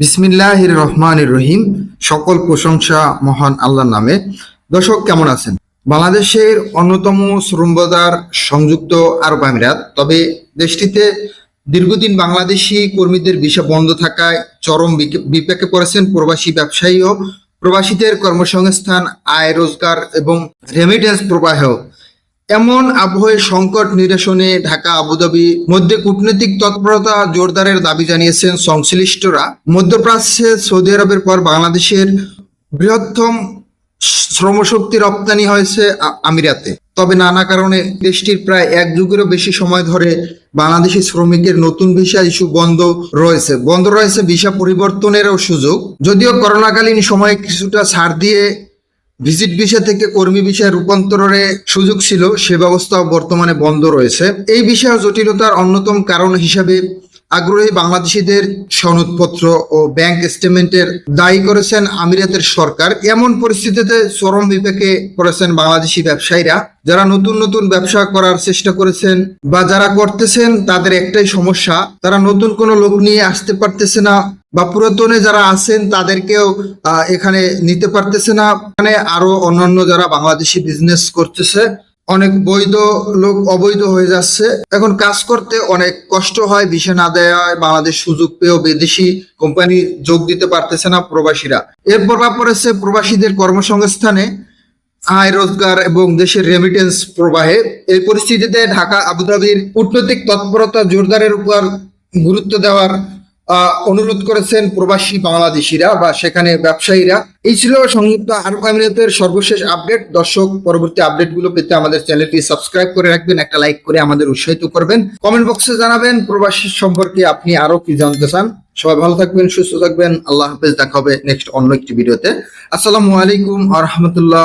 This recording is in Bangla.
বিসমিল্লাহ রহমান রহিম। সকল প্রশংসা মহান আল্লাহর নামে। দর্শক, কেমন আছেন? বাংলাদেশের অন্যতম শ্রমবাজার সংযুক্ত আরব আমিরাত, তবে দেশটিতে দীর্ঘদিন বাংলাদেশি কর্মীদের বিষয় বন্ধ থাকায় চরম বিপাকে পড়েছেন প্রবাসী ব্যবসায়ী ও প্রবাসীদের কর্মসংস্থান, আয় রোজগার এবং রেমিটেন্স প্রবাহ এমন আবহে সংকট নিরসনে ঢাকা, আবুধাবি মধ্যে কূটনৈতিক তৎপরতা জোরদারের দাবি জানিয়েছেন সংশ্লিষ্টরা। মধ্যপ্রাচ্যে সৌদি আরবের পর বাংলাদেশের বৃহত্তম শ্রমশক্তি রপ্তানি হয়েছে আমিরাতে। তবে নানা কারণে দেশটির প্রায় এক যুগেরও বেশি সময় ধরে বাংলাদেশি শ্রমিকের নতুন ভিসা ইস্যু বন্ধ রয়েছে। বন্ধ রয়েছে ভিসা পরিবর্তনেরও সুযোগ। যদিও করোনাকালীন সময়ে কিছুটা ছাড় দিয়ে ভিজিট ভিসা থেকে কর্মী ভিসায় রূপান্তরের সুযোগ ছিল, সে ব্যবস্থাও বর্তমানে বন্ধ রয়েছে। এই বিষয়ে জটিলতার অন্যতম কারণ হিসাবে আগ্রহী বাংলাদেশিদের সনদপত্র ও ব্যাংক স্টেটমেন্টের দায়ী করেছেন আমিরাতের সরকার। এমন পরিস্থিতিতে চরম বিপাকে পড়েছেন বাংলাদেশি ব্যবসায়ীরা, যারা নতুন নতুন ব্যবসা করার চেষ্টা করেছেন বা যারা করতেছেন তাদের একটাই সমস্যা, তারা নতুন কোনো লোক নিয়ে আসতে পারতেছে না বা পুরাতনে যারা আছেন, তাদেরকেও এখানে নিতে পারতেছে না। এখানে আরও অন্যান্য যারা বাংলাদেশি বিজনেস করতেছে, অনেক বৈধ লোক অবৈধ হয়ে যাচ্ছে। এখন কাজ করতে অনেক কষ্ট হয়, ভিসা না দেওয়ায় বাংলাদেশ সুযোগ পেয়েও বিদেশি কোম্পানি যোগ দিতে পারতেছে না প্রবাসীরা। এর প্রভাব পড়েছে প্রবাসীদের কর্মসংস্থানে, আয় রোজগার এবং দেশের রেমিটেন্স প্রবাহে। এই পরিস্থিতিতে ঢাকা, আবুধাবির কূটনৈতিক তৎপরতা জোরদারের উপর গুরুত্ব দেওয়ার অনুরোধ করেছেন প্রবাসী বাংলাদেশিরা বা সেখানে ব্যবসায়ীরা। এই ছিল সংযুক্ত আরব আমিরাতের সর্বশেষ আপডেট দর্শক, পরবর্তী আপডেটগুলো পেতে আমাদের চ্যানেলটি সাবস্ক্রাইব করে রাখবেন, একটা লাইক করে আমাদের উৎসাহিত করবেন। কমেন্ট বক্সে জানাবেন প্রবাসী সম্পর্কে আপনি আরও কি জানতে চান। সবাই ভালো থাকবেন, সুস্থ থাকবেন। আল্লাহ হাফেজ, দেখা হবে নেক্সট অন্য একটি ভিডিওতে আসসালামু আলাইকুম আ রহমতুল্লাহ